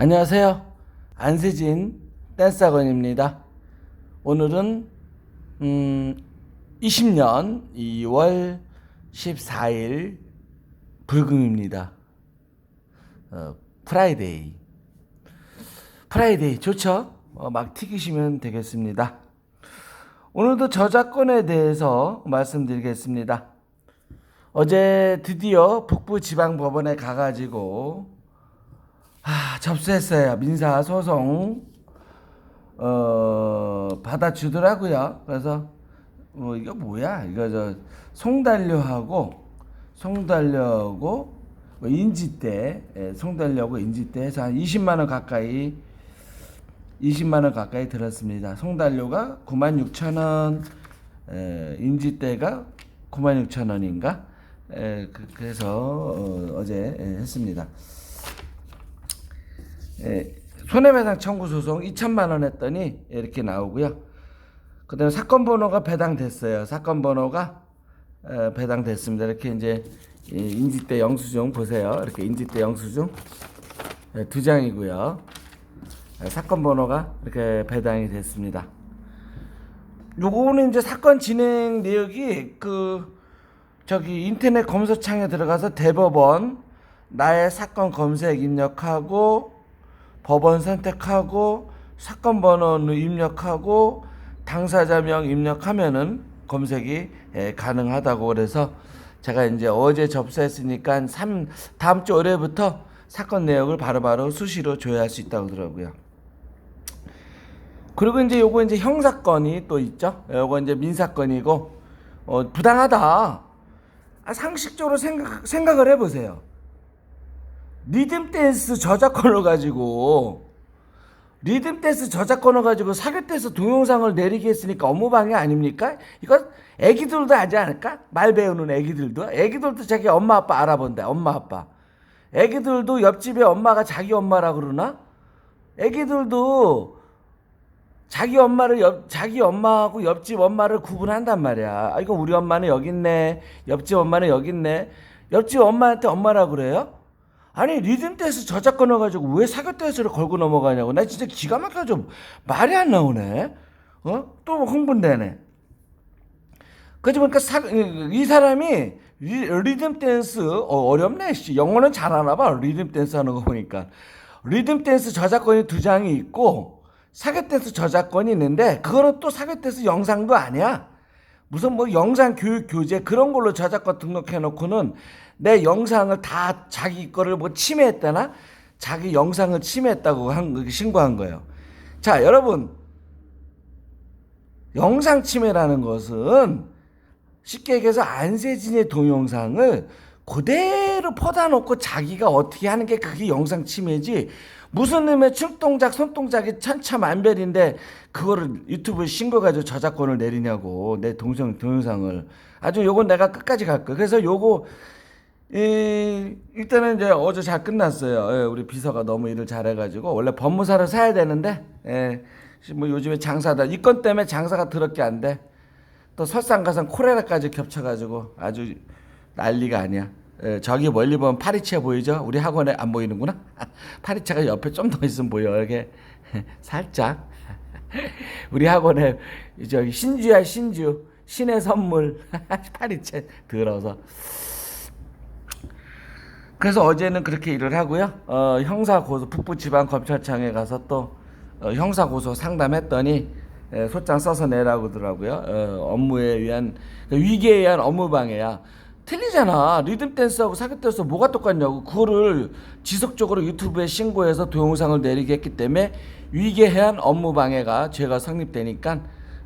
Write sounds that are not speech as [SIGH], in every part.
안녕하세요. 안세진 댄스학원입니다. 오늘은 음, 20년 2월 14일 불금입니다. 어, 프라이데이. 프라이데이 좋죠? 어, 막 튀기시면 되겠습니다. 오늘도 저작권에 대해서 말씀드리겠습니다. 어제 드디어 북부지방법원에 가가지고 아, 접수했어요. 민사 소송 어, 받아주더라고요. 그래서 뭐 이거 뭐야? 이거 저 송달료하고 송달료하고 뭐 인지대 예, 송달료하고 인지대 해서 한 20만 원 가까이 20만 원 가까이 들었습니다. 송달료가 9만 6천 원, 에, 인지대가 9만 6천 원인가? 에, 그, 그래서 어, 제 했습니다. 에, 손해배상 청구 소송 2천만 원 했더니 이렇게 나오고요. 그다음에 사건 번호가 배당됐어요. 사건 번호가 에, 배당됐습니다. 이렇게 이제 이 인지대 영수증 보세요. 이렇게 인지대 영수증 에, 두 장이고요. 에, 사건 번호가 이렇게 배당이 됐습니다. 요거는 이제 사건 진행 내역이 그 저기 인터넷 검색창에 들어가서 대법원 나의 사건 검색 입력하고 법원 선택하고 사건 번호를 입력하고 당사자명 입력하면은 검색이 예, 가능하다고 그래서 제가 이제 어제 접수했으니까 3 다음 주 월요일부터 사건 내역을 바로 바로 수시로 조회할 수 있다고 그러더라고요. 그리고 이제 요거 이제 형사건이 또 있죠. 요거 이제 민사건이고 어, 부당하다. 아, 상식적으로 생각 생각을 해보세요. 리듬 댄스 저작권을 가지고 리듬 댄스 저작권을 가지고 사교 댄스 동영상을 내리게 했으니까 업무방해 아닙니까? 이거 애기들도 하지 않을까? 말 배우는 애기들도 애기들도 자기 엄마 아빠 알아본다. 엄마 아빠. 애기들도 옆집에 엄마가 자기 엄마라 그러나? 애기들도 자기 엄마를 옆 자기 엄마하고 옆집 엄마를 구분한단 말이야. 아 이거 우리 엄마는 여기 있네. 옆집 엄마는 여기 있네. 옆집 엄마한테 엄마라 그래요? 아니 리듬 댄스 저작권을 가지고 왜 사교 댄스를 걸고 넘어가냐고. 나 진짜 기가 막혀서 말이 안 나오네. 어? 또 흥분되네. 그러지 보니까 사, 이 사람이 리, 듬 댄스 어, 렵네 씨. 영어는 잘하나 봐. 리듬 댄스 하는 거 보니까. 리듬 댄스 저작권이 두 장이 있고 사교 댄스 저작권이 있는데 그거는 또 사교 댄스 영상도 아니야. 무슨 뭐 영상 교육 교재 그런 걸로 저작권 등록해 놓고는 내 영상을 다 자기 거를 뭐 침해했다나? 자기 영상을 침해했다고 한 신고한 거예요. 자, 여러분. 영상 침해라는 것은 쉽게 얘기해서 안세진의 동영상을 그대로 퍼다 놓고 자기가 어떻게 하는 게 그게 영상 침해지 무슨 놈의 춤동작 손동작이 천차만별인데 그거를 유튜브에 신고가지고 저작권을 내리냐고 내 동생 동영상을. 아주 요건 내가 끝까지 갈 거야. 그래서 요거 이, 일단은 이제 어제 잘 끝났어요. 예, 우리 비서가 너무 일을 잘해가지고. 원래 법무사를 사야 되는데 예, 뭐 요즘에 장사다. 이 건 때문에 장사가 더럽게 안 돼 또 설상가상 코레라까지 겹쳐가지고 아주 난리가 아니야. 에, 저기 멀리 보면 파리채 보이죠? 우리 학원에 안 보이는구나. [LAUGHS] 파리채가 옆에 좀 더 있으면 보여. 이렇게 [LAUGHS] 살짝. [LAUGHS] 우리 학원에 저기 신주야 신주 신의 선물 파리채 들어서. 그래서 어제는 그렇게 일을 하고요. 어, 형사 고소 북부지방검찰청에 가서 또 어, 형사 고소 상담했더니 에, 소장 써서 내라고 하더라고요. 어, 업무에 의한 그 위기에 의한 업무 방해야. 틀리잖아. 리듬 댄스하고 사교 댄스 뭐가 똑같냐고. 그거를 지속적으로 유튜브에 신고해서 동영상을 내리게 했기 때문에 의한 업무 방해가 죄가 성립되니까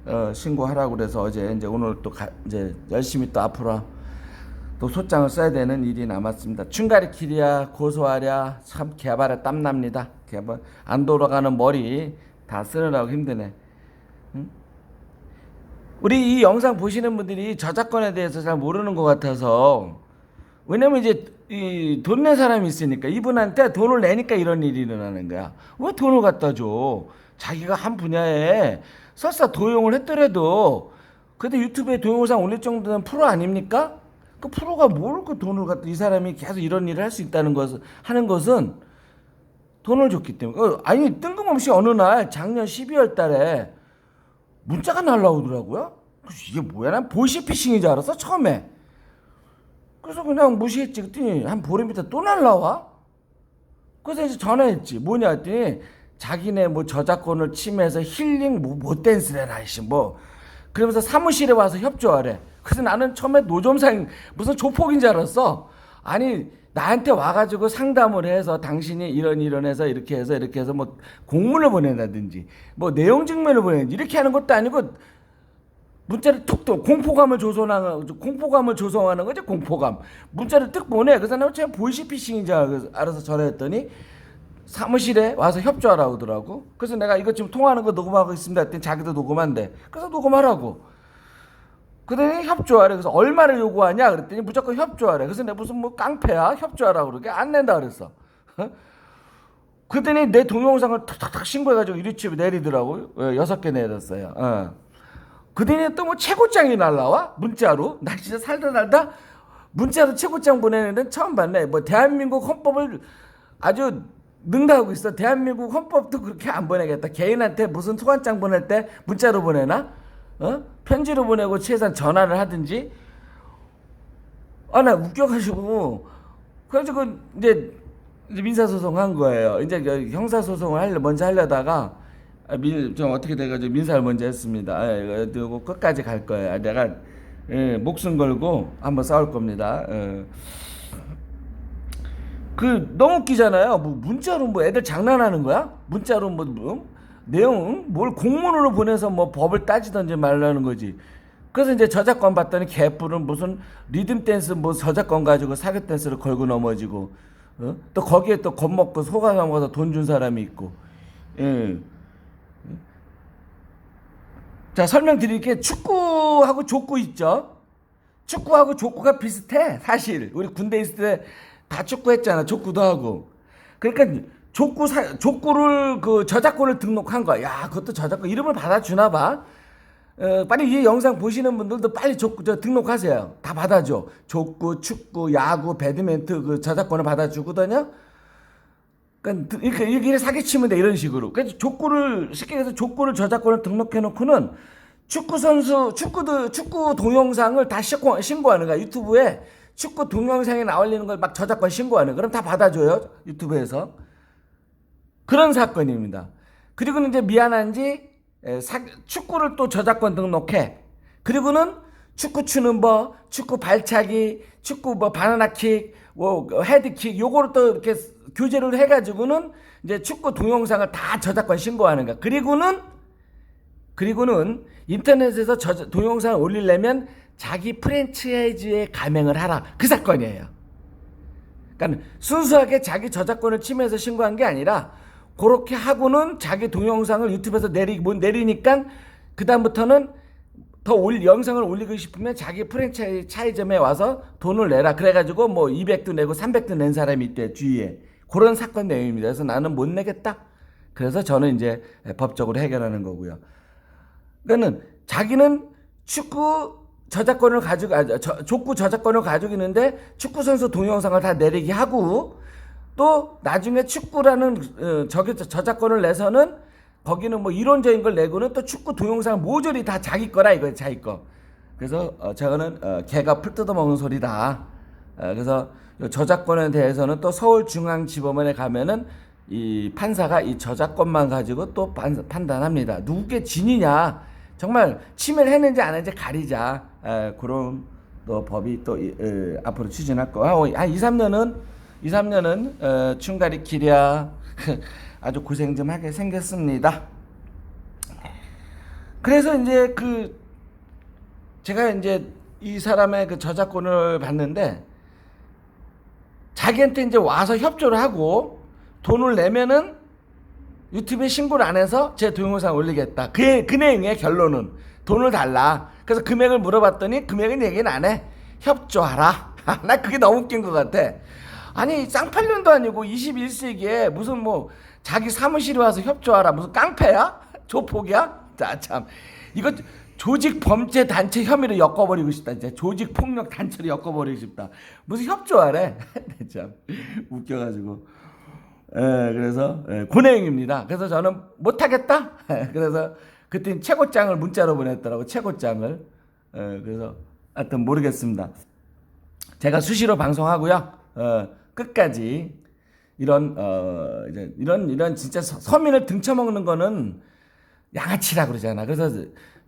어, 신고하라고 그래서 어제 이제 오늘 또 가, 이제 열심히 또 앞으로 또 소장을 써야 되는 일이 남았습니다. 춘가리 길이야 고소하랴 참 개발에 땀납니다. 개발 안 돌아가는 머리 다 쓰느라고 힘드네. 응? 우리 이 영상 보시는 분들이 저작권에 대해서 잘 모르는 것 같아서 왜냐면 이제 이 돈 낸 사람이 있으니까 이분한테 돈을 내니까 이런 일이 일어나는 거야. 왜 돈을 갖다 줘? 자기가 한 분야에 설사 도용을 했더라도 그래도 유튜브에 동영상 올릴 정도는 프로 아닙니까? 그 프로가 뭘 그 돈을 갖다 이 사람이 계속 이런 일을 할 수 있다는 것을 하는 것은 돈을 줬기 때문에. 어, 아니 뜬금없이 어느 날 작년 12월 달에 문자가 날라오더라고요. 그래서 이게 뭐야? 난 보이스피싱인 줄 알았어 처음에. 그래서 그냥 무시했지. 그랬더니 한 보름 있다 또 날라와. 그래서 이제 전화했지. 뭐냐 했더니 자기네 뭐 저작권을 침해해서 힐링 뭐, 뭐 댄스래라 이씨 뭐 그러면서 사무실에 와서 협조하래. 그래서 나는 처음에 노점상 무슨 조폭인 줄 알았어. 아니 나한테 와가지고 상담을 해서 당신이 이런 이런 해서 이렇게 해서 이렇게 해서 뭐 공문을 보낸다든지 뭐 내용 증명을 보낸다든지 이렇게 하는 것도 아니고 문자를 툭툭 공포감을 조성하는 공포감을 조성하는 거지 공포감. 문자를 뜩 보내. 그래서 내가 제가 보이시피싱인 줄 알아서 전화했더니 사무실에 와서 협조하라고 하더라고. 그래서 내가 이거 지금 통화하는 거 녹음하고 있습니다. 했더니 자기도 녹음한대. 그래서 녹음하라고 그러더니 협조하래. 그래서 얼마를 요구하냐? 그랬더니 무조건 협조하래. 그래서 내가 무슨 뭐 깡패야? 협조하라고 그러게. 안 낸다 그랬어. 어? 그랬더니 내 동영상을 탁탁탁 신고해가지고 유리칩에 내리더라고요 어, 여섯 개 내렸어요. 어. 그들이 또뭐 최고장이 날라와? 문자로? [LAUGHS] 나 진짜 살다 살다? 문자로 최고장 보내는 데는 처음 봤네. 뭐 대한민국 헌법을 아주 능가하고 있어. 대한민국 헌법도 그렇게 안 보내겠다. 개인한테 무슨 소관장 보낼 때 문자로 보내나 어 편지로 보내고 최소한 전화를 하든지 아 나 웃겨가지고 그래가지고 이제 이제 민사 소송 한 거예요 이제 그 형사 소송을 하려 먼저 하려다가 아, 민, 좀 어떻게 돼가지고 민사를 먼저 했습니다. 아, 그리고 끝까지 갈 거예요. 아, 내가 예, 목숨 걸고 한번 싸울 겁니다. 예. 그 너무 웃기잖아요. 뭐 문자로 뭐 애들 장난하는 거야? 문자로 뭐, 뭐 내용 뭘 공문으로 보내서 뭐 법을 따지던지 말라는 거지. 그래서 이제 저작권 봤더니 개뿔은 무슨 리듬 댄스 뭐 저작권 가지고 사교 댄스를 걸고 넘어지고 어? 또 거기에 또 겁먹고 소강함 가서 돈 준 사람이 있고 예. 자 설명드릴게 축구하고 족구 있죠. 축구하고 족구가 비슷해 사실 우리 군대 있을 때 다 축구했잖아 족구도 하고 그러니까 족구 사, 족구를 그 저작권을 등록한 거야 야 그것도 저작권 이름을 받아주나 봐 어, 빨리 이 영상 보시는 분들도 빨리 족구 저 등록하세요 다 받아줘 족구 축구 야구 배드민턴 그 저작권을 받아주거든요 그러니까 이렇게 이렇게 사기치면 돼 이런 식으로. 그래서 족구를 쉽게 해서 족구를 저작권을 등록해 놓고는 축구 선수 축구도 축구 동영상을 다 신고, 신고하는 거야 유튜브에 축구 동영상에 나올리는 걸 막 저작권 신고하는. 그럼 다 받아줘요 유튜브에서. 그런 사건입니다. 그리고는 이제 미안한지 축구를 또 저작권 등록해. 그리고는 축구 추는 법, 축구 발차기, 축구 뭐 바나나킥, 뭐 헤드킥 요거를 또 이렇게 교제를 해가지고는 이제 축구 동영상을 다 저작권 신고하는 거야. 그리고는 그리고는 인터넷에서 저, 동영상을 올리려면 자기 프랜차이즈에 가맹을 하라. 그 사건이에요. 그러니까 순수하게 자기 저작권을 침해해서 신고한 게 아니라 그렇게 하고는 자기 동영상을 유튜브에서 내리 뭐 내리니까 그 다음부터는 더 올, 영상을 올리고 싶으면 자기 프랜차이즈점에 와서 돈을 내라. 그래가지고 뭐 200도 내고 300도 낸 사람이 있대 주위에 그런 사건 내용입니다. 그래서 나는 못 내겠다. 그래서 저는 이제 법적으로 해결하는 거고요. 그러니까는 자기는 축구 저작권을 가지고 아, 저, 족구 저작권을 가지고 있는데 축구 선수 동영상을 다 내리게 하고 또 나중에 축구라는 어, 저기 저작권을 내서는 거기는 뭐 이론적인 걸 내고는 또 축구 동영상 모조리 다 자기 거라 이거 자기 거. 그래서 어, 저거는 어, 개가 풀 뜯어 먹는 소리다. 어, 그래서 이 저작권에 대해서는 또 서울중앙지법원에 가면은 이 판사가 이 저작권만 가지고 또 판, 판단합니다. 누구게 진이냐 정말 침해를 했는지 안 했는지 가리자. 에, 그런 또 법이 또 이, 에, 앞으로 추진할 거. 한, 한 2, 3년은 2, 3년은 어, 충가리 기랴 [LAUGHS] 아주 고생 좀 하게 생겼습니다. 그래서 이제 그 제가 이제 이 사람의 그 저작권을 봤는데 자기한테 이제 와서 협조를 하고 돈을 내면은 유튜브에 신고를 안 해서 제 동영상 올리겠다. 그, 그 내용의 결론은 돈을 달라. 그래서 금액을 물어봤더니 금액은 얘기는 안 해. 협조하라. [LAUGHS] 나 그게 너무 웃긴 것 같아. 아니 쌍팔년도 아니고 21세기에 무슨 뭐 자기 사무실에 와서 협조하라. 무슨 깡패야? 조폭이야? 자 참. 이거 조직 범죄 단체 혐의로 엮어버리고 싶다. 이제 조직 폭력 단체로 엮어버리고 싶다. 무슨 협조하래? [LAUGHS] 참 웃겨가지고. 예, 그래서 예, 그 내용입니다. 그래서 저는 못하겠다. [LAUGHS] 그래서 그때 최고장을 문자로 보냈더라고 최고장을. 예, 그래서 하여튼 모르겠습니다. 제가 수시로 방송하고요. 어, 끝까지 이런 어 이제 이런 이런 진짜 서- 서민을 등쳐먹는 거는 양아치라 그러잖아. 그래서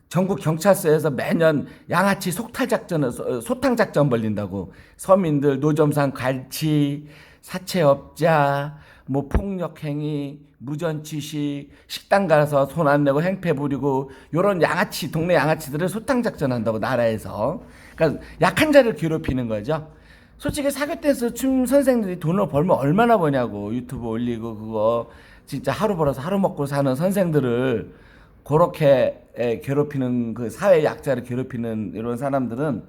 전국 경찰서에서 매년 양아치 속탈 작전을 소- 소탕 작전 벌린다고 서민들 노점상 갈치 사채업자 뭐 폭력 행위 무전취식 식당 가서 손 안 내고 행패 부리고 요런 양아치 동네 양아치들을 소탕 작전 한다고 나라에서 그러니까 약한 자를 괴롭히는 거죠. 솔직히 사교 댄스 춤 선생들이 돈을 벌면 얼마나 버냐고 유튜브 올리고 그거 진짜 하루 벌어서 하루 먹고 사는 선생들을 그렇게 에, 괴롭히는 그 사회 약자를 괴롭히는 이런 사람들은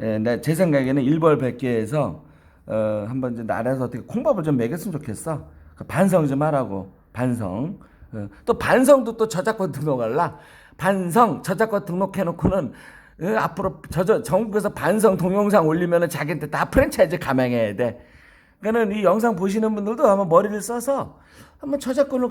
에, 내- 제 생각에는 일벌백계해서 어, 한번 이제 나라에서 어떻게 콩밥을 좀 먹였으면 좋겠어. 그 반성 좀 하라고 반성. 어, 또 반성도 또 저작권 등록할라. 반성 저작권 등록해놓고는 어, 앞으로 저, 전국에서 반성 동영상 올리면은 자기한테 다 프랜차이즈 감행해야 돼. 그러니까는 이 영상 보시는 분들도 한번 머리를 써서 한번 저작권을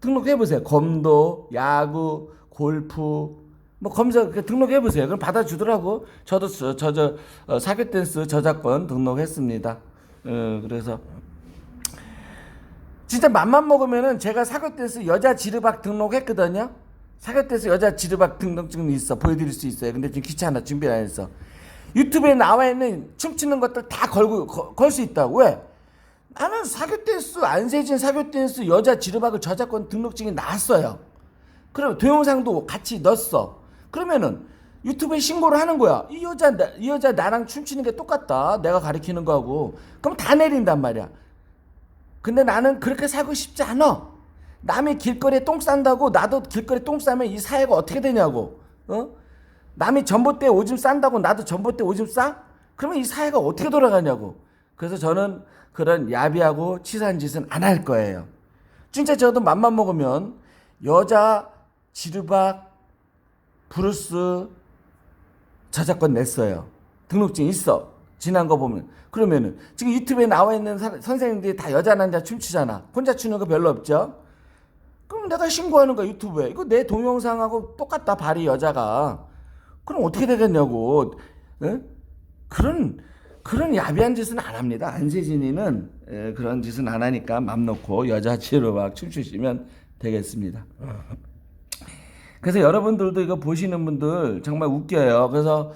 등록해 보세요. 검도, 야구, 골프 뭐 검색 그 등록해 보세요. 그럼 받아주더라고. 저도 저저 어, 사교 댄스 저작권 등록했습니다. 어, 그래서 진짜 맘만 먹으면은 제가 사교 댄스 여자 지르박 등록했거든요. 사교 댄스 여자 지르박 등록증이 있어 보여드릴 수 있어요. 근데 지금 귀찮아 준비 안 했어. 유튜브에 나와 있는 춤추는 것들 다 걸고 걸 수 있다고 왜? 나는 사교 댄스 안세진 사교 댄스 여자 지르박을 저작권 등록증이 나왔어요. 그럼 동영상도 같이 넣었어. 그러면은 유튜브에 신고를 하는 거야. 이 여자 나- 이 여자 나랑 춤추는 게 똑같다. 내가 가리키는 거하고. 그럼 다 내린단 말이야. 근데 나는 그렇게 살고 싶지 않아. 남이 길거리에 똥 싼다고 나도 길거리에 똥 싸면 이 사회가 어떻게 되냐고. 어? 남이 전봇대에 오줌 싼다고 나도 전봇대에 오줌 싸? 그러면 이 사회가 어떻게 돌아가냐고. 그래서 저는 그런 야비하고 치사한 짓은 안 할 거예요. 진짜 저도 맘만 먹으면 여자 지르박 브루스 저작권 냈어요. 등록증 있어. 지난 거 보면. 그러면은 지금 유튜브에 나와 있는 사- 선생님들이 다 여자 남자 춤추잖아. 혼자 추는 거 별로 없죠. 그럼 내가 신고하는 거야 유튜브에. 이거 내 동영상하고 똑같다 발이 여자가. 그럼 어떻게 되겠냐고. 에? 그런 그런 야비한 짓은 안 합니다. 안세진이는 에, 그런 짓은 안 하니까 맘 놓고 여자 치러 막 춤추시면 되겠습니다. 그래서 여러분들도 이거 보시는 분들 정말 웃겨요. 그래서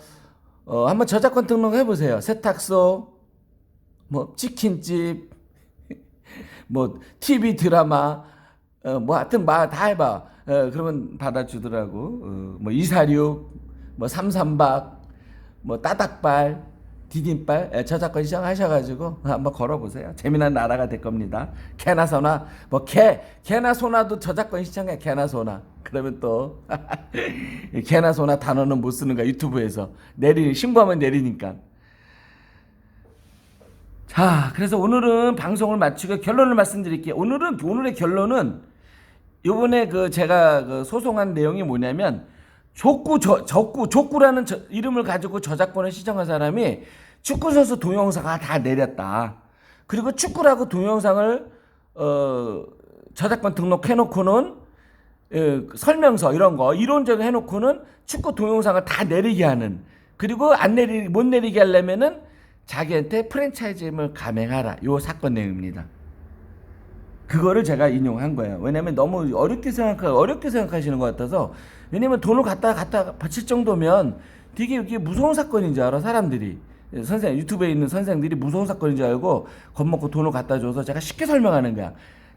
어, 한번 저작권 등록 해 보세요. 세탁소, 뭐 치킨집, [LAUGHS] 뭐 TV 드라마, 어, 뭐 하여튼 막다 해봐. 어, 그러면 받아주더라고. 어, 뭐 이사육, 뭐 삼삼박, 뭐 따닥발, 디딤발 예, 저작권 시청하셔가지고 한번 걸어보세요. 재미난 나라가 될 겁니다. 개나 소나 뭐 개, 개나 소나도 저작권 시청해. 개나 소나. 그러면 또 [LAUGHS] 개나 소나 단어는 못 쓰는 거야 유튜브에서 내리 신고하면 내리니까. 자, 그래서 오늘은 방송을 마치고 결론을 말씀드릴게요. 오늘은 오늘의 결론은 요번에 그 제가 그 소송한 내용이 뭐냐면 족구 저, 적구 족구라는 저- 이름을 가지고 저작권을 시청한 사람이 축구 선수 동영상을 다 내렸다. 그리고 축구라고 동영상을 어 저작권 등록해 놓고는 예, 설명서 이런 거 이론적으로 해놓고는 축구 동영상을 다 내리게 하는 그리고 안 내리 못 내리게 하려면은 자기한테 프랜차이즈임을 감행하라 요 사건 내용입니다. 그거를 제가 인용한 거예요. 왜냐면 너무 어렵게 생각 어렵게 생각하시는 것 같아서 왜냐면 돈을 갖다 갖다 바칠 정도면 되게 이게 무서운 사건인 줄 알아 사람들이 예, 선생 유튜브에 있는 선생들이 무서운 사건인 줄 알고 겁먹고 돈을 갖다 줘서 제가 쉽게 설명하는 거야.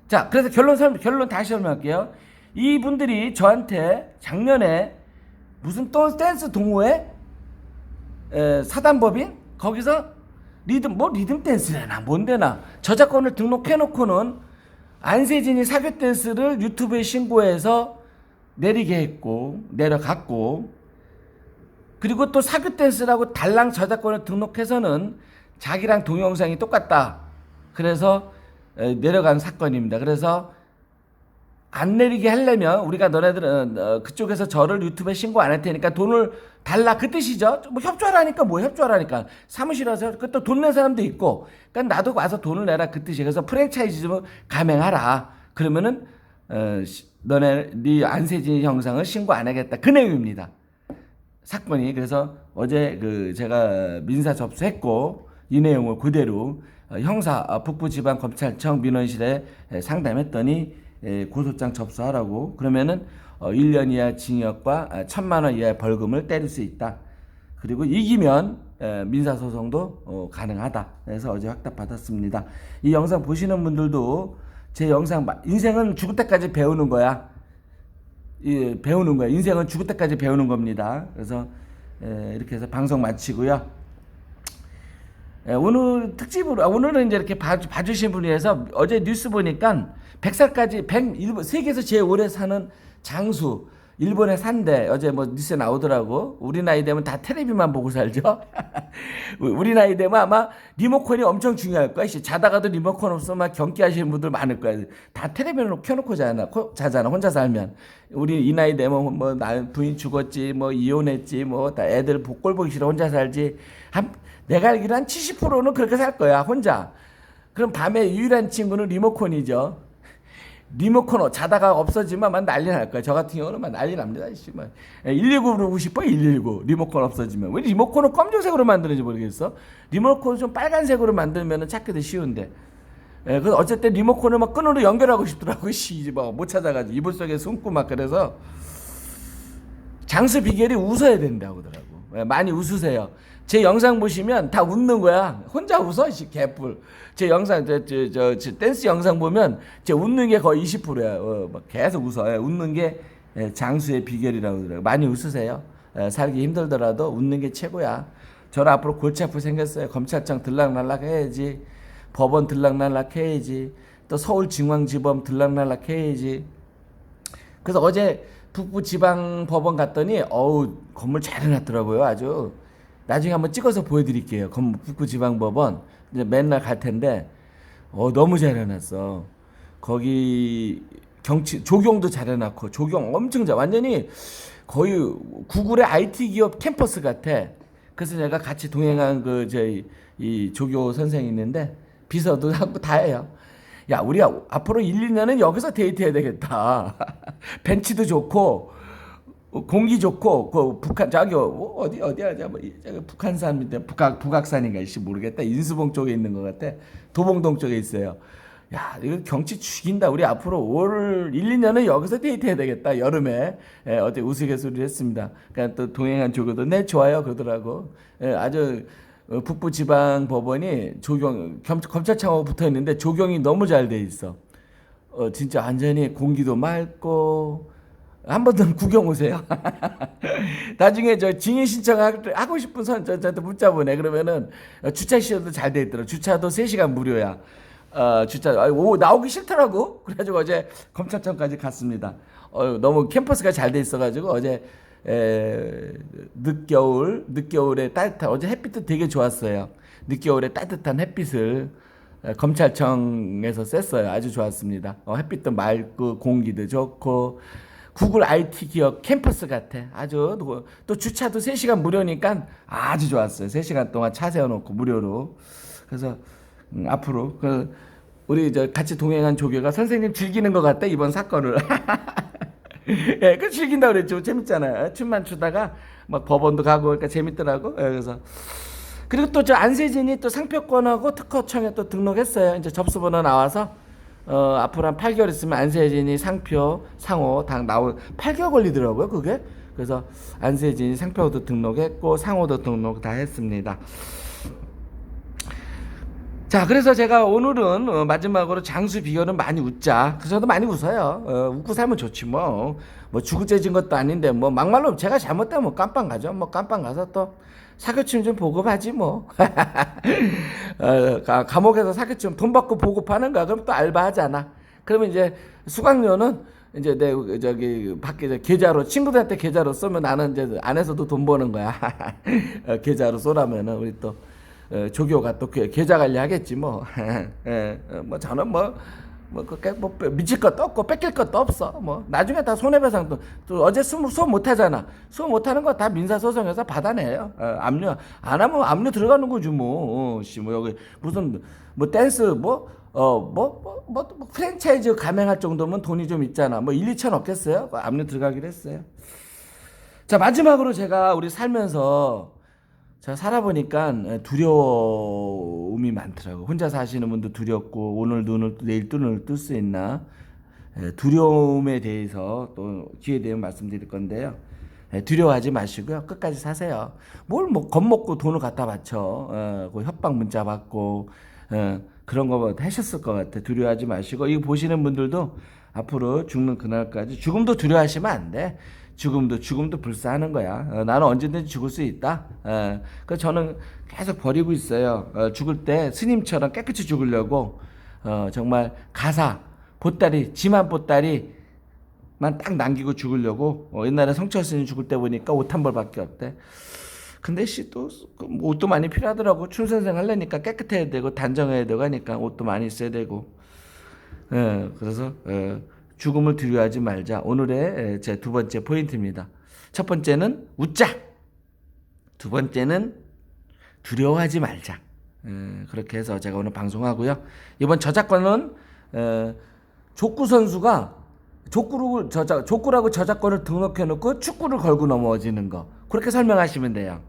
자, 그래서 결론 설 결론 다시 설명할게요. 이분들이 저한테 작년에 무슨 또 댄스 동호회 에, 사단법인 거기서 리듬 뭐 리듬 댄스래나 뭔데나 저작권을 등록해 놓고는 안세진이 사교 댄스를 유튜브에 신고해서 내리게 했고 내려갔고 그리고 또 사교 댄스라고 달랑 저작권을 등록해서는 자기랑 동영상이 똑같다. 그래서 에, 내려간 사건입니다. 그래서 안 내리게 하려면 우리가 너네들은 어, 그쪽에서 저를 유튜브에 신고 안 할 테니까 돈을 달라. 그 뜻이죠. 뭐 협조하라니까 뭐 협조하라니까. 사무실 와서 그또 돈 낸 사람도 있고. 그러니까 나도 와서 돈을 내라 그 뜻이 그래서 프랜차이즈 좀 감행하라. 그러면은 어, 시- 너네 네 안세진 형상을 신고 안 하겠다. 그 내용입니다. 사건이. 그래서 어제 그 제가 민사 접수했고 이 내용을 그대로 어, 형사 어, 북부지방검찰청 민원실에 에, 상담했더니 에, 고소장 접수하라고. 그러면은 어, 1년 이하 징역과 아, 천만 원 이하의 벌금을 때릴 수 있다. 그리고 이기면 에, 민사소송도 어, 가능하다. 그래서 어제 확답 받았습니다. 이 영상 보시는 분들도 제 영상 마- 인생은 죽을 때까지 배우는 거야. 이 배우는 거야. 인생은 죽을 때까지 배우는 겁니다. 그래서 에, 이렇게 해서 방송 마치고요. 에, 오늘 특집으로 아, 오늘은 이제 이렇게 봐, 봐주신 분이 해서 어제 뉴스 보니까 100살까지 100 일본 세계에서 제일 오래 사는 장수 일본에 산대 어제 뭐 뉴스에 나오더라고. 우리 나이 되면 다 테레비만 보고 살죠. [LAUGHS] 우리 나이 되면 아마 리모컨이 엄청 중요할 거야. 씨. 자다가도 리모컨 없으면 막 경기하시는 분들 많을 거야. 다 테레비를 켜놓고 코- 자잖아 혼자 살면. 우리 이 나이 되면 뭐 나 부인 죽었지 뭐 이혼했지 뭐 다 애들 복골 보기 싫어 혼자 살지. 한 내가 알기로 한 70%는 그렇게 살 거야 혼자. 그럼 밤에 유일한 친구는 리모컨이죠 리모컨 자다가 없어지면 막 난리 날 거야. 저 같은 경우는 막 난리 납니다. 씨, 막119 부르고 싶어 119 리모컨 없어지면 왜 리모컨을 검정색으로 만드는지 모르겠어. 리모컨 좀 빨간색으로 만들면 찾기도 쉬운데. 예, 어쨌든 리모컨을 막 끈으로 연결하고 싶더라고. 씨, 막못 찾아가지고 이불 속에 숨고 막 그래서 장수 비결이 웃어야 된다고 하더라고. 예, 많이 웃으세요. 제 영상 보시면 다 웃는 거야. 혼자 웃어, 씨, 개뿔. 제 영상, 저, 저, 저, 저 댄스 영상 보면 제 웃는 게 거의 20%야. 어, 막 계속 웃어. 예, 웃는 게 예, 장수의 비결이라고 하더라고. 많이 웃으세요. 예, 살기 힘들더라도 웃는 게 최고야. 저는 앞으로 골치 아프 생겼어요. 검찰청 들락날락 해야지. 법원 들락날락 해야지. 또 서울중앙지법 들락날락 해야지. 그래서 어제 북부 지방 법원 갔더니 어우 건물 잘 해놨더라고요 아주 나중에 한번 찍어서 보여드릴게요 건물 북부 지방 법원 이제 맨날 갈 텐데 어 너무 잘 해놨어 거기 경치 조경도 잘 해놨고 조경 엄청 잘 완전히 거의 구글의 IT 기업 캠퍼스 같아 그래서 내가 같이 동행한 그 저희 이 조교 선생이 있는데 비서도 [LAUGHS] 하고 다 해요. 야, 우리 앞으로 1, 2년은 여기서 데이트해야 되겠다. [LAUGHS] 벤치도 좋고 어, 공기 좋고 그 북한 저기 어, 어디 어디야 저 뭐, 이- 저기 북한산인데 북악 북악산인가 이씨 모르겠다 인수봉 쪽에 있는 것 같아 도봉동 쪽에 있어요. 야 이거 경치 죽인다. 우리 앞으로 올 1, 2년은 여기서 데이트해야 되겠다. 여름에 예, 어제 우스갯소리를 했습니다. 그러니까 또 동행한 조교도 네 좋아요 그러더라고. 예, 아주 어, 북부 지방 법원이 조경 검, 검찰청하고 붙어 있는데 조경이 너무 잘 돼 있어. 어 진짜 완전히 공기도 맑고 한 번 더 구경 오세요. [LAUGHS] 나중에 저 증인 신청하고 싶은 선 저, 저한테 문자 보내. 그러면은 어, 주차 시설도 잘 돼 있더라. 주차도 3시간 무료야. 어, 주차 아, 오, 나오기 싫더라고. 그래가지고 어제 검찰청까지 갔습니다. 어, 너무 캠퍼스가 잘 돼 있어가지고 어제 에, 늦겨울 늦겨울에 따뜻한 어제 햇빛도 되게 좋았어요. 늦겨울에 따뜻한 햇빛을 에, 검찰청에서 쐈어요. 아주 좋았습니다. 어, 햇빛도 맑고 공기도 좋고 구글 IT 기업 캠퍼스 같아. 아주 또, 또 주차도 3시간 무료니까 아주 좋았어요. 3시간 동안 차 세워놓고 무료로. 그래서 음, 앞으로 그 우리 저 같이 동행한 조교가 선생님 즐기는 것 같다 이번 사건을. [LAUGHS] 예, 그 즐긴다 그랬죠. 재밌잖아요. 춤만 추다가 막 법원도 가고 그러니까 재밌더라고. 예, 그래서 그리고 또 저 안세진이 또 상표권하고 특허청에 또 등록했어요. 이제 접수번호 나와서 어 앞으로 한 8개월 있으면 안세진이 상표 상호 당 나올 8개월 걸리더라고요. 그게. 그래서 안세진이 상표도 등록했고 상호도 등록 다 했습니다. 자, 그래서 제가 오늘은 어, 마지막으로 장수 비결은 많이 웃자. 그 저도 많이 웃어요. 어, 웃고 살면 좋지 뭐. 뭐 죽을 죄진 것도 아닌데 뭐 막말로 제가 잘못되면 뭐 깜빵 가죠. 뭐 깜빵 가서 또 사교침 좀 보급하지 뭐. [LAUGHS] 어, 가- 감옥에서 사교침 돈 받고 보급하는 가? 그럼 또 알바하잖아. 그러면 이제 수강료는 이제 내 저기 밖에 저 계좌로 친구들한테 계좌로 쏘면 나는 이제 안에서도 돈 버는 거야. [LAUGHS] 어, 계좌로 쏘라면은 우리 또 어, 조교가 또그 계좌 관리하겠지 뭐. [LAUGHS] 예, 어, 뭐 저는 뭐 뭐, 그게 뭐 빼- 미칠 것도 없고 뺏길 것도 없어. 뭐 나중에 다 손해배상도 또 어제 수업 수업 못 하잖아. 수업 못 하는 거 다 민사소송에서 받아내요. 어, 압류 안 하면 압류 들어가는 거지 뭐. 어, 씨, 뭐 여기 무슨 뭐 댄스 뭐 어 뭐 뭐 뭐 뭐 프랜차이즈 가맹할 정도면 돈이 좀 있잖아. 뭐 1, 2천 없겠어요? 그 압류 들어가기로 했어요. 자 마지막으로 제가 우리 살면서 제가 살아보니까 두려움이 많더라고. 혼자 사시는 분도 두렵고 오늘 눈을 내일 눈을 뜰 수 있나 예, 두려움에 대해서 또 기회 되면 말씀드릴 건데요. 예, 두려워하지 마시고요. 끝까지 사세요. 뭘 뭐 겁먹고 돈을 갖다 바쳐. 어, 그 협박 문자 받고 어, 그런 거 하셨을 것 같아. 두려워하지 마시고 이거 보시는 분들도 앞으로 죽는 그날까지 죽음도 두려워하시면 안 돼. 죽음도 죽음도 불사하는 거야. 어, 나는 언제든지 죽을 수 있다. 어, 그 저는 계속 버리고 있어요. 어, 죽을 때 스님처럼 깨끗이 죽으려고 어, 정말 가사 보따리 지만 보따리 만 딱 남기고 죽으려고 어, 옛날에 성철 스님 죽을 때 보니까 옷 한 벌밖에 없대. 근데 씨또 뭐 옷도 많이 필요하더라고. 춘선생 하려니까 깨끗해야 되고 단정해야 되고 하니까 옷도 많이 있어야 되고. 예, 그래서 예, 죽음을 두려워하지 말자. 오늘의 제 두 번째 포인트입니다. 첫 번째는 웃자. 두 번째는 두려워하지 말자. 예, 그렇게 해서 제가 오늘 방송하고요. 이번 저작권은 에, 족구 선수가 족구를 저작 족구라고 저작권을 등록해 놓고 축구를 걸고 넘어지는 거 그렇게 설명하시면 돼요.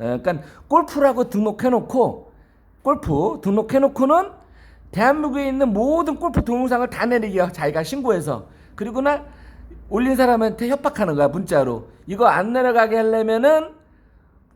에, 그러니까 골프라고 등록해 놓고 골프 등록해 놓고는 대한민국에 있는 모든 골프 동영상을 다 내리게요. 자기가 신고해서 그리고 나 올린 사람한테 협박하는 거야 문자로. 이거 안 내려가게 하려면은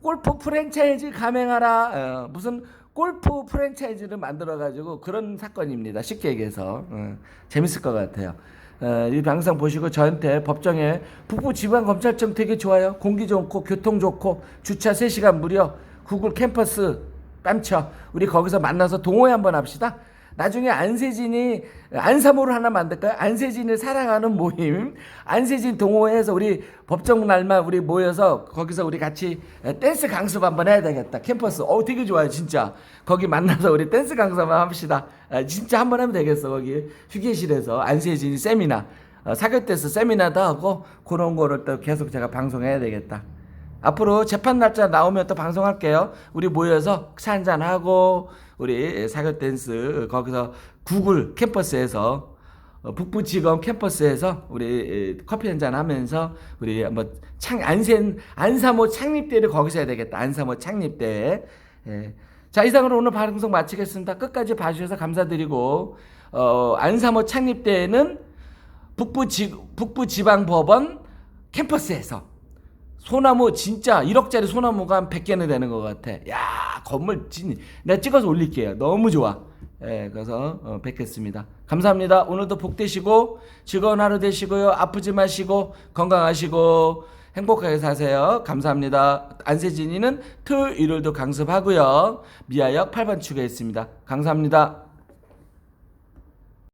골프 프랜차이즈 가맹하라. 어, 무슨 골프 프랜차이즈를 만들어 가지고 그런 사건입니다. 쉽게 얘기해서. 어, 재밌을 것 같아요. 어, 이 방송 보시고 저한테 법정에 북부 지방검찰청 되게 좋아요. 공기 좋고 교통 좋고 주차 3시간 무료 구글 캠퍼스 깜쳐. 우리 거기서 만나서 동호회 한번 합시다 나중에 안세진이 안사모를 하나 만들까요? 안세진을 사랑하는 모임. 안세진 동호회에서 우리 법정 날만 우리 모여서 거기서 우리 같이 댄스 강습 한번 해야 되겠다. 캠퍼스. 어 되게 좋아요 진짜. 거기 만나서 우리 댄스 강습 한번 합시다. 아, 진짜 한번 하면 되겠어 거기. 휴게실에서 안세진이 세미나. 어, 사교 댄스 세미나도 하고 그런 거를 또 계속 제가 방송해야 되겠다. 앞으로 재판 날짜 나오면 또 방송할게요. 우리 모여서 차 한잔 하고 우리 사교 댄스 거기서 구글 캠퍼스에서 어, 북부지검 캠퍼스에서 우리 커피 한잔 하면서 우리 한번 창 안센 안사모 창립대를 거기서 해야 되겠다. 안사모 창립대. 예. 자 이상으로 오늘 방송 마치겠습니다. 끝까지 봐주셔서 감사드리고 어, 안사모 창립대는 북부지 북부지방법원 캠퍼스에서 소나무 진짜 1억짜리 소나무가 한 100개는 되는 것 같아. 야 건물 진 내가 찍어서 올릴게요. 너무 좋아. 예, 그래서 어, 뵙겠습니다. 감사합니다. 오늘도 복 되시고 즐거운 하루 되시고요. 아프지 마시고 건강하시고 행복하게 사세요. 감사합니다. 안세진이는 토요일 일요일도 강습하고요. 미아역 8번 추가했습니다. 감사합니다.